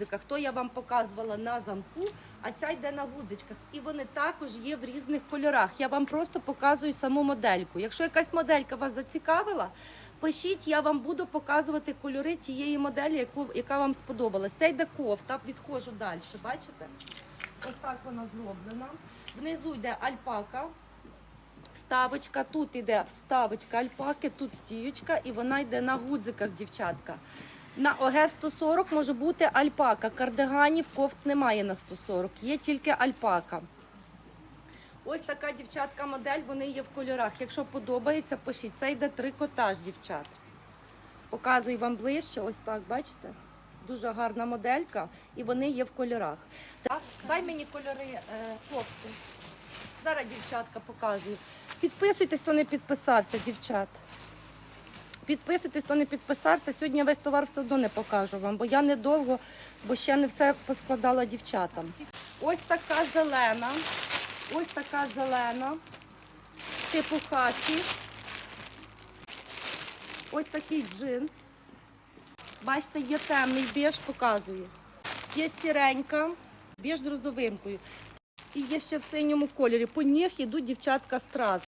гудзиках. То я вам показувала на замку, а ця йде на гудзичках. І вони також є в різних кольорах. Я вам просто показую саму модельку. Якщо якась моделька вас зацікавила, пишіть, я вам буду показувати кольори тієї моделі, яку, яка вам сподобалась. Це йде кофта, відходжу далі. Бачите? Ось так вона зроблена. Внизу йде альпака. Вставочка, тут іде вставочка альпаки, тут стіючка, і вона йде на гудзиках, дівчатка. На ОГ 140 може бути альпака. Кардиганів кофт немає на 140, є тільки альпака. Ось така дівчатка модель, вони є в кольорах. Якщо подобається, пишіть. Це йде трикотаж, дівчат. Показую вам ближче, ось так, бачите? Дуже гарна моделька, і вони є в кольорах. Так, дай мені кольори е, кофти. Зараз дівчатка показую. Підписуйтесь, хто не підписався, дівчат. Підписуйтесь, хто не підписався. Сьогодні весь товар все одно не покажу вам, бо я недовго, бо ще не все поскладала дівчатам. Ось така зелена. Ось така зелена. Типу хакі. Ось такий джинс. Бачите, є темний біж, показую. Є сіренька, біж з розовинкою. І є ще в синьому кольорі. По них йдуть дівчатка страз.